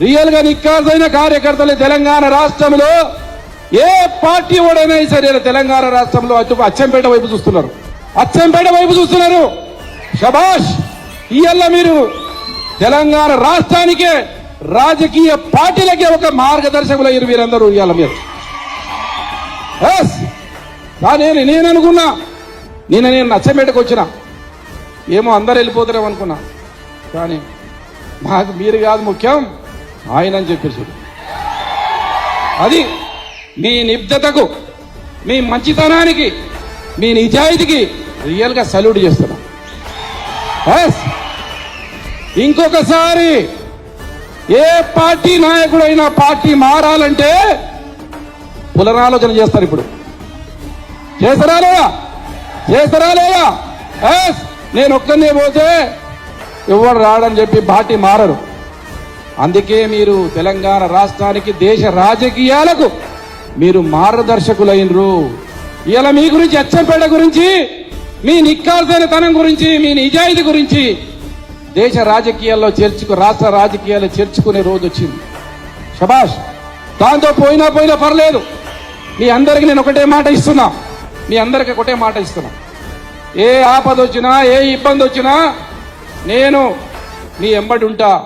రియల్గా నిక్కాసైన కార్యకర్తలు తెలంగాణ రాష్ట్రంలో ఏ పార్టీ వాడైనా సరే తెలంగాణ రాష్ట్రంలో అటు అచ్చంపేట వైపు చూస్తున్నారు. అచ్చంపేట వైపు చూస్తున్నారు. షబాష్ ఇవల్ల మీరు తెలంగాణ రాష్ట్రానికే రాజకీయ పార్టీలకే ఒక మార్గదర్శకులయ్యారు మీరందరూ ఇవాళ మీరు. ఎస్. నేను నేను అనుకున్నా నిన్న నేను నచ్చమేటకు వచ్చిన. ఏమో అందరు వెళ్ళిపోతున్నాం అనుకున్నా. కానీ నాకు మీరు కాదు ముఖ్యం. ఆయన అని చెప్పేసి. అది మీ నిబ్దతకు మీ మంచితనానికి మీ నిజాయితీకి రియల్గా సల్యూట్ చేస్తున్నా. ఇంకొకసారి ఏ పార్టీ నాయకుడైనా పార్టీ మారాలంటే పునరాలోచన చేస్తారు ఇప్పుడు. చేస్తారా లేదా? చేస్తారా లేదా? నేను ఒక్కనే పోతే ఎవరు రాడని చెప్పి పార్టీ మారరు. అందుకే మీరు తెలంగాణ రాష్ట్రానికి దేశ రాజకీయాలకు మీరు మార్గదర్శకులైనరు. ఇలా మీ గురించి అచ్చంపేట గురించి మీ నిక్కాల్సిన తనం గురించి మీ నిజాయితీ గురించి దేశ రాజకీయాల్లో చేర్చుకు రాష్ట్ర రాజకీయాల్లో చేర్చుకునే రోజు వచ్చింది. శబాష్ దాంతో పోయినా పోయినా పర్లేదు. మీ అందరికి నేను ఒకటే మాట ఇస్తున్నా. మీ అందరికి ఒకటే మాట ఇస్తున్నా. ఏ ఆపద వచ్చినా ఏ ఇబ్బంది వచ్చినా నేను మీ ఎంబడి ఉంటా.